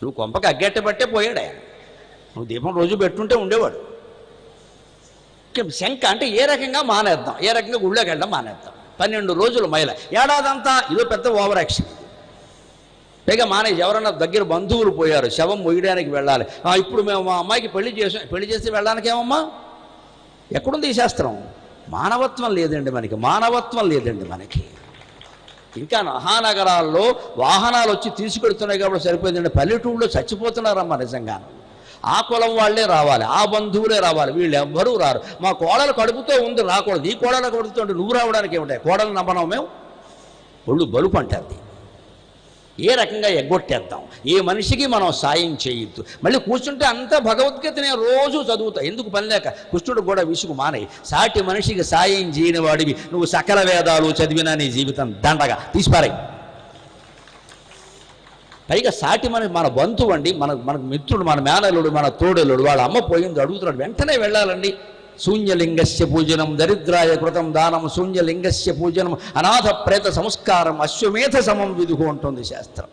నువ్వు కొంపకి అగ్గెట్ట పట్టే పోయాడు ఆయన. నువ్వు దీపం రోజు పెట్టుంటే ఉండేవాడు. శంఖ శంక అంటే ఏ రకంగా మానేద్దాం? ఏ రకంగా గుళ్ళోకి వెళ్ళడం మానేద్దాం? పన్నెండు రోజులు మైల. ఏడాదంతా ఇదో పెద్ద ఓవర్ యాక్షన్ పైగా మానేసి ఎవరన్నా దగ్గర బంధువులు పోయారు శవం మొయ్యడానికి వెళ్ళాలి. ఇప్పుడు మేము మా అమ్మాయికి పెళ్ళి చేసాం పెళ్ళి చేసి వెళ్ళడానికి ఏమమ్మా ఎక్కడుంది ఈ శాస్త్రం? మానవత్వం లేదండి మనకి మానవత్వం లేదండి మనకి. ఇంకా మహానగరాల్లో వాహనాలు వచ్చి తీసుకెడుతున్నాయి కాబట్టి సరిపోయిందండి పల్లెటూళ్ళలో చచ్చిపోతున్నారమ్మా నిజంగా. ఆ కులం వాళ్ళే రావాలి ఆ బంధువులే రావాలి వీళ్ళు ఎవ్వరూ రారు. మా కోడలు కడుపుతో ఉంది రాకూడదు. ఈ కోడలు కడుపుతుంటే నువ్వు రావడానికి ఏమిటాయి? కోడలు నమ్మనం మేము ఒళ్ళు బలుపు అంటారు దీన్ని. ఏ రకంగా ఎగ్గొట్టేద్దాం? ఏ మనిషికి మనం సాయం చేయొద్దు? మళ్ళీ కూర్చుంటే అంతా భగవద్గీత నేను రోజు చదువుతా. ఎందుకు పని లేక? కృష్ణుడు కూడా విసుగు మానే సాటి మనిషికి సాయం చేయని వాడివి. నువ్వు సకల వేదాలు చదివినా నీ జీవితం దండగా. తీసిపారాయి. పైగా సాటి మన మన బంధువు అండి. మన మనకు మిత్రుడు మన మేనల్లుడు మన తోడలుడు వాళ్ళ అమ్మ పోయింది అడుగుతున్నాడు వెంటనే వెళ్ళాలండి. శూన్యలింగస్య పూజనం దరిద్రాయ కృతం దానం శూన్యలింగస్య పూజనం అనాథ ప్రేత సంస్కారం అశ్వమేధ సమం విదుగు ఉంటుంది శాస్త్రం.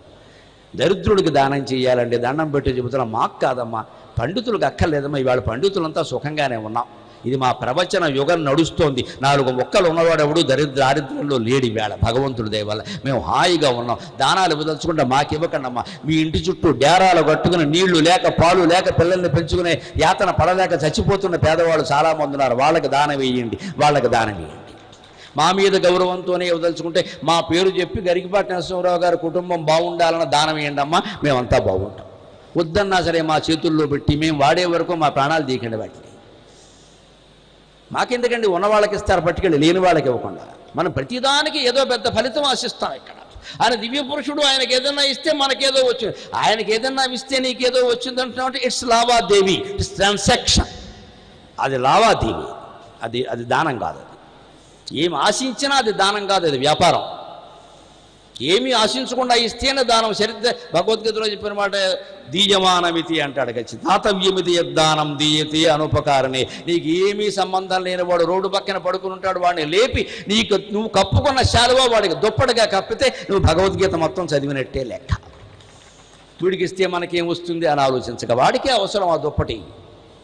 దరిద్రుడికి దానం చేయాలండి దండం పెట్టి చెబుతున్నా మాకు కాదమ్మా పండితులకు అక్కర్లేదమ్మా ఇవాళ పండితులంతా సుఖంగానే ఉన్నాం. ఇది మా ప్రవచన యుగం నడుస్తోంది. నాలుగు మొక్కలు ఉన్నవాడెవడు దరిద్ర దారిద్రంలో లేడి వేళ. భగవంతుడి దయవల్ల మేము హాయిగా ఉన్నాం. దానాలు ఇవ్వదలుచుకుంటే మాకు ఇవ్వకండమ్మా. మీ ఇంటి చుట్టూ డేరాలు కట్టుకుని నీళ్ళు లేక పాలు లేక పిల్లల్ని పెంచుకునే యాతన పడలేక చచ్చిపోతున్న పేదవాళ్ళు చాలామంది ఉన్నారు. వాళ్ళకి దానం వేయండి. వాళ్ళకి దానం వేయండి. మా మీద గౌరవంతోనే ఇవ్వదలుచుకుంటే మా పేరు చెప్పి గరికిపాటి నరసింహరావు గారి కుటుంబం బాగుండాలన్న దానం వేయండి అమ్మా. మేమంతా బాగుంటాం. వద్దన్నా సరే మా చేతుల్లో పెట్టి మేము వాడే వరకు మా ప్రాణాలు తీకండి వాటిని మాకెందుకండి? ఉన్న వాళ్ళకి ఇస్తారు పట్టుకెళ్ళి లేని వాళ్ళకి ఇవ్వకుండా. మనం ప్రతిదానికి ఏదో పెద్ద ఫలితం ఆశిస్తాం ఇక్కడ. ఆయన దివ్య పురుషుడు ఆయనకి ఏదన్నా ఇస్తే మనకేదో వచ్చింది ఆయనకి ఏదన్నా ఇస్తే నీకేదో వచ్చింది అంటున్నావు ఇట్స్ లావాదేవి ఇట్స్ ట్రాన్సాక్షన్. అది లావాదేవి. అది అది దానం కాదు అది. ఏం ఆశించినా అది దానం కాదు అది వ్యాపారం. ఏమి ఆశించకుండా ఇస్తేనే దానం చరిత్ర భగవద్గీతలో చెప్పిన మాట దీయమానమితి అంటాడు ఖచ్చి దాతవ్యమితి యద్దానం దీయతి అనుపకారని. నీకు ఏమీ సంబంధం లేనివాడు రోడ్డు పక్కన పడుకుని ఉంటాడు వాడిని లేపి నీకు నువ్వు కప్పుకున్న శాలువా వాడికి దుప్పటిగా కప్పితే నువ్వు భగవద్గీత మొత్తం చదివినట్టే లెక్క. వీడికి ఇస్తే మనకేం వస్తుంది అని ఆలోచించక వాడికే అవసరం ఆ దుప్పటి.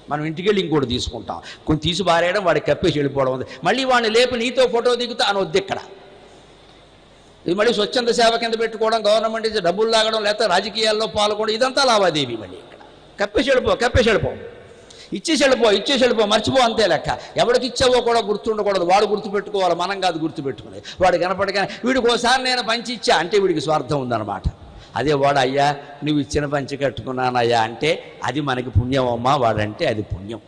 మనం ఇంటికి వెళ్ళి ఇంకోటి తీసుకుంటాం. కొన్ని తీసి బారేయడం వాడికి కప్పేసి వెళ్ళిపోవడం. ఉంది మళ్ళీ వాడిని లేపి నీతో ఫోటో దిగుతా అని వద్దు ఇక్కడ. ఇది మళ్ళీ స్వచ్ఛంద సేవ కింద పెట్టుకోవడం గవర్నమెంట్ ఇచ్చే డబ్బులు లాగడం లేకపోతే రాజకీయాల్లో పాల్గొనడం ఇదంతా లావాదేవీ మళ్ళీ ఇక్కడ. కప్పేసి వెళ్ళిపో కప్పేసి వెళ్ళిపో. ఇచ్చేసి వెళ్ళిపో ఇచ్చేసి వెళ్ళిపో మర్చిపో అంతే లెక్క. ఎవరికి ఇచ్చావో కూడా గుర్తుండకూడదు. వాడు గుర్తుపెట్టుకోవాలి మనం కాదు గుర్తుపెట్టుకునేది. వాడు కనపడగానే వీడికి ఒకసారి నేను పంచి ఇచ్చా అంటే వీడికి స్వార్థం ఉందన్నమాట. అదే వాడు అయ్యా నువ్వు ఇచ్చిన పంచి కట్టుకున్నానయ్యా అంటే అది మనకి పుణ్యం అమ్మా వాడంటే అది పుణ్యం.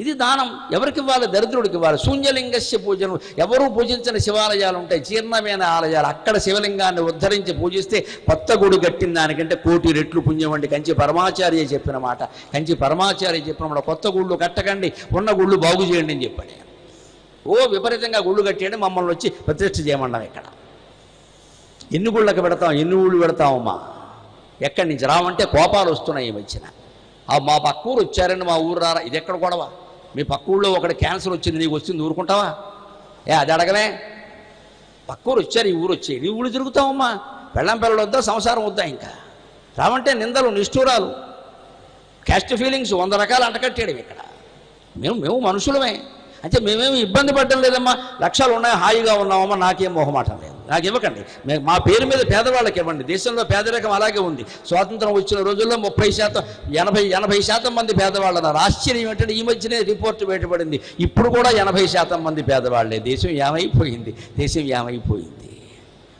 ఇది దానం. ఎవరికి ఇవ్వాలి దరిద్రుడికి ఇవ్వాలి శూన్యలింగస్య పూజను. ఎవరూ పూజించని శివాలయాలు ఉంటాయి జీర్ణమైన ఆలయాలు. అక్కడ శివలింగాన్ని ఉద్ధరించి పూజిస్తే కొత్త గుడి కట్టిన దానికంటే కోటి రెట్లు పుణ్యం అండి. కంచి పరమాచార్య చెప్పిన మాట. కంచి పరమాచార్య చెప్పిన మాట. కొత్త గుళ్ళు కట్టకండి. ఉన్న గుళ్ళు బాగు చేయండి అని చెప్పాడు ఓ విపరీతంగా గుళ్ళు కట్టేయండి. మమ్మల్ని వచ్చి ప్రతిష్ఠ చేయమన్నాం ఇక్కడ. ఎన్ని గుళ్ళకి పెడతాం? ఎన్ని ఊళ్ళు పెడతామమ్మా? ఎక్కడి నుంచి? రావంటే కోపాలు వస్తున్నాయి ఈ మధ్యన. మా పక్క ఊరు వచ్చారండి మా ఊరు రారా. ఇది ఎక్కడ గొడవ? మీ పక్క ఊళ్ళో ఒకటి క్యాన్సర్ వచ్చింది నీకు వచ్చింది ఊరుకుంటావా? ఏ అది అడగలే? పక్క ఊరు వచ్చారు ఈ ఊరు వచ్చాయి నీ ఊళ్ళు తిరుగుతావమ్మా. పెళ్ళం పిల్లలు వద్దా సంసారం వద్దా ఇంకా? రావంటే నిందలు నిష్ఠూరాలు. క్యాస్ట్ ఫీలింగ్స్ వంద రకాలు అంటకట్టాడు ఇక్కడ. మేము మేము మనుషులమే. అంటే మేమేమి ఇబ్బంది పడడం లేదమ్మా. లక్షలు ఉన్నాయి హాయిగా ఉన్నామమ్మా నాకేం మొహమాటం లేదు. నాకు ఇవ్వకండి. మా పేరు మీద పేదవాళ్ళకి ఇవ్వండి. దేశంలో పేదరికం అలాగే ఉంది. స్వాతంత్రం వచ్చిన రోజుల్లో ముప్పై శాతం ఎనభై ఎనభై శాతం మంది పేదవాళ్ళు అన్నారు ఆశ్చర్యం ఏంటంటే ఈ మధ్యనే రిపోర్ట్ బయటపడింది. ఇప్పుడు కూడా ఎనభై శాతం మంది పేదవాళ్ళే దేశం ఏమైపోయింది? దేశం ఏమైపోయింది?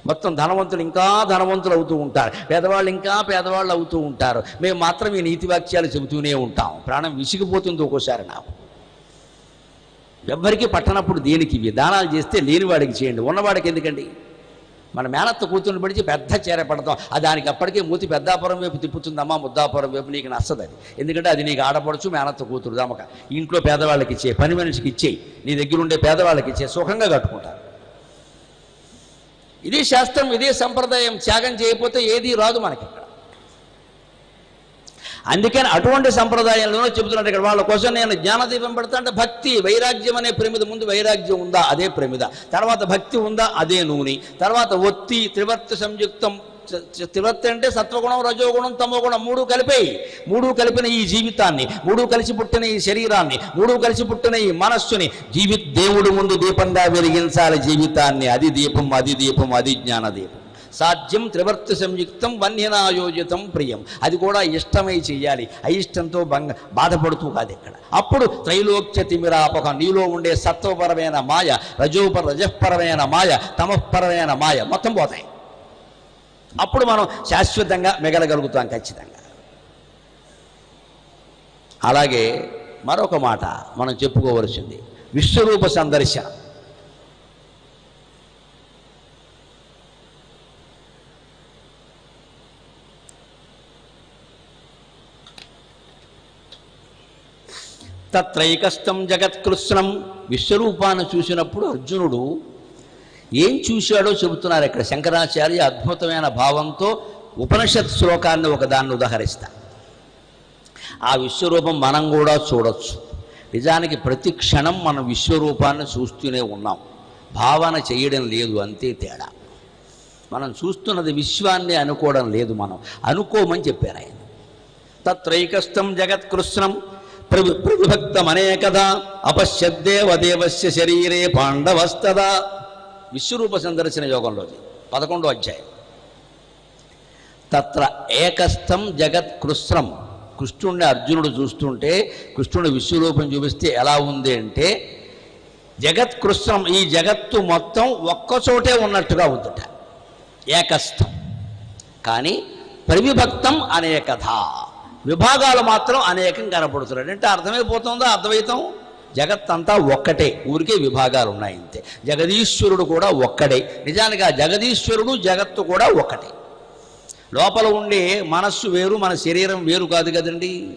మొత్తం ధనవంతులు ఇంకా ధనవంతులు అవుతూ ఉంటారు. పేదవాళ్ళు ఇంకా పేదవాళ్ళు అవుతూ ఉంటారు. మేము మాత్రం ఈ నీతి వాక్యాలు చెబుతూనే ఉంటాం. ప్రాణం విసిగిపోతుంది ఒక్కోసారి నాకు. ఎవ్వరికీ పట్టనప్పుడు దేనికి ఇవి దానాలు చేస్తే లేనివాడికి చేయండి. ఉన్నవాడికి ఎందుకండి? మన మేనత్త కూతుర్ని పడిచి పెద్ద చీర పడతాం. అది దానికి అప్పటికే మూతి పెద్దాపురం వైపు తిప్పుతుందమ్మా ముద్దాపురం వైపు నీకు నచ్చదు అది. ఎందుకంటే అది నీకు ఆడపడచ్చు మేనత్త కూతురు దమక. ఇంట్లో పేదవాళ్ళకి ఇచ్చే పని మనిషికి ఇచ్చేయి నీ దగ్గర ఉండే పేదవాళ్ళకి ఇచ్చే సుఖంగా కట్టుకుంటారు. ఇదే శాస్త్రం ఇదే సంప్రదాయం. త్యాగం చేయకపోతే ఏది రాదు మనకి. ఇక్కడ అందుకని అటువంటి సంప్రదాయంలోనూ చెబుతున్నాడు ఇక్కడ వాళ్ళ కోసం నేను జ్ఞానదీపం పెడతా అంటే భక్తి వైరాగ్యం అనే ప్రమిద ముందు వైరాగ్యం ఉందా? అదే ప్రమిద. తర్వాత భక్తి ఉందా? అదే నూనె. తర్వాత ఒత్తి త్రివర్త సంయుక్తం త్రివర్తి అంటే సత్వగుణం రజోగుణం తమోగుణం మూడు కలిపాయి. మూడు కలిపిన ఈ జీవితాన్ని మూడు కలిసి పుట్టిన ఈ శరీరాన్ని మూడు కలిసి పుట్టిన ఈ మనస్సుని జీవి దేవుడు ముందు దీపంగా వెలిగించాలి జీవితాన్ని. అది దీపం అది దీపం అది జ్ఞానదీపం. సాధ్యం త్రివర్తి సంయుక్తం వన్యనాయోజితం ప్రియం. అది కూడా ఇష్టమై చేయాలి. అయిష్టంతో భంగ బాధపడుతూ కాదు ఇక్కడ. అప్పుడు త్రైలోక్య తిమిరాపకం నీలో ఉండే సత్వపరమైన మాయ రజోపర రజపరమైన మాయ తమపరమైన మాయ మొత్తం పోతాయి. అప్పుడు మనం శాశ్వతంగా మిగలగలుగుతాం ఖచ్చితంగా. అలాగే మరొక మాట మనం చెప్పుకోవలసింది. విశ్వరూప సందర్శనం. తత్రైకస్థం జగత్కృష్ణం విశ్వరూపాన్ని చూసినప్పుడు అర్జునుడు ఏం చూశాడో చెబుతున్నారు ఇక్కడ శంకరాచార్య అద్భుతమైన భావంతో ఉపనిషత్ శ్లోకాన్ని ఒకదాన్ని ఉదహరిస్తా. ఆ విశ్వరూపం మనం కూడా చూడొచ్చు. నిజానికి ప్రతి క్షణం మనం విశ్వరూపాన్ని చూస్తూనే ఉన్నాం. భావన చేయడం లేదు అంతే తేడా. మనం చూస్తున్నది విశ్వాన్ని అనుకోవడం లేదు మనం. అనుకోమని చెప్పారు ఆయన. తత్రైకస్థం జగత్కృష్ణం ప్రభు ప్రభుభక్తమనేకదా అపశ్యద్దేవదేవస్య శరీరే పాండవస్తదా. విశ్వరూప సందర్శన యోగంలోది పదకొండో అధ్యాయం. తత్ర ఏకస్థం జగత్ కృష్ణం కృష్ణుడిని అర్జునుడు చూస్తుంటే కృష్ణుడు విశ్వరూపం చూపిస్తే ఎలా ఉంది అంటే జగత్ కృష్ణం ఈ జగత్తు మొత్తం ఒక్కచోటే ఉన్నట్టుగా ఉందట. ఏకస్థం. కానీ పరివిభక్తం అనేకథ విభాగాలు మాత్రం అనేకం కనపడుతున్నాడు అంటే అర్థమైపోతుందా? అద్వైతం జగత్తంతా ఒక్కటే. ఊరికే విభాగాలు ఉన్నాయి అంతే. జగదీశ్వరుడు కూడా ఒక్కడే. నిజానికి ఆ జగదీశ్వరుడు జగత్తు కూడా ఒక్కటే లోపల ఉండే మనస్సు వేరు మన శరీరం వేరు కాదు కదండి.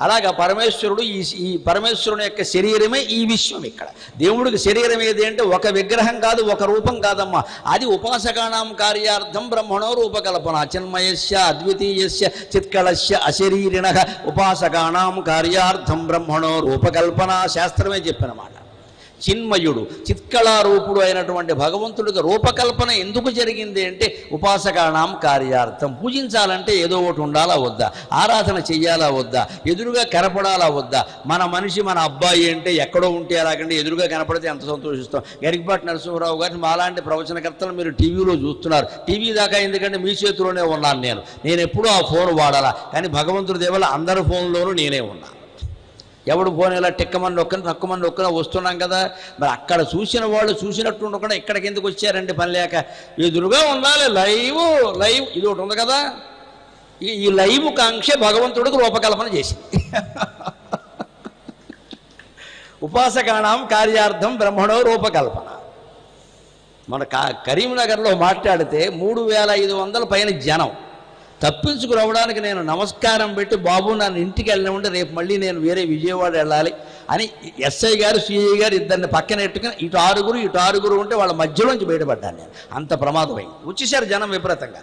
అలాగా పరమేశ్వరుడు ఈ ఈ పరమేశ్వరుని యొక్క శరీరమే ఈ విశ్వం ఇక్కడ. దేవుడికి శరీరం ఏది అంటే ఒక విగ్రహం కాదు ఒక రూపం కాదమ్మా. అది ఉపాసకానాం కార్యార్థం బ్రహ్మణో రూపకల్పన. చిన్మయస్య అద్వితీయస్య చిత్కళస్య అశరీరిణ. ఉపాసకానాం కార్యార్థం బ్రహ్మణో రూపకల్పన. శాస్త్రమే చెప్పినమాట చిన్మయుడు చిత్కళారూపుడు అయినటువంటి భగవంతుడికి రూపకల్పన ఎందుకు జరిగింది అంటే ఉపాసకానాం కార్యార్థం. పూజించాలంటే ఏదో ఒకటి ఉండాలా వద్దా? ఆరాధన చెయ్యాలా వద్దా? ఎదురుగా కనపడాలా వద్దా? మన మనిషి మన అబ్బాయి అంటే ఎక్కడో ఉంటే అలాగంటే ఎదురుగా కనపడితే ఎంత సంతోషిస్తాం. గరికపాటి నరసింహరావు గారిని మాలాంటి ప్రవచనకర్తలు మీరు టీవీలో చూస్తున్నారు. టీవీ దాకా ఎందుకంటే మీ చేతిలోనే ఉన్నాను నేను. నేను ఎప్పుడూ ఆ ఫోన్ వాడాలా. కానీ భగవంతుడి దేవల అందరి ఫోన్లోనూ నేనే ఉన్నాను ఎవడు ఫోన్ ఇలా టిక్కమని నొక్కని తక్కువమని నొక్కని వస్తున్నాం కదా. మరి అక్కడ చూసిన వాళ్ళు చూసినట్టు ఉండకుండా ఇక్కడికి ఎందుకు వచ్చారండి పని లేక? ఎదురుగా ఉండాలి లైవ్ లైవ్. ఇది ఒకటి ఉంది కదా. ఈ- ఈ లైవ్ కాంక్ష భగవంతుడికి రూపకల్పన చేసింది. ఉపాసకాణం కార్యార్థం బ్రహ్మణో రూపకల్పన. మన కా కరీంనగర్లో మాట్లాడితే మూడు వేల ఐదు వందల పైన జనం. తప్పించుకురావడానికి నేను నమస్కారం పెట్టి బాబు నన్ను ఇంటికి వెళ్ళినప్పుడు రేపు మళ్ళీ నేను వేరే విజయవాడ వెళ్ళాలి అని ఎస్ఐ గారు సిఐ గారు ఇద్దరిని పక్కన ఎట్టుకుని ఇటు ఆరుగురు ఇటు ఆరుగురు ఉంటే వాళ్ళ మధ్యలోంచి బయటపడ్డాను నేను. అంత ప్రమాదమైంది. వచ్చేసారు జనం విపరీతంగా.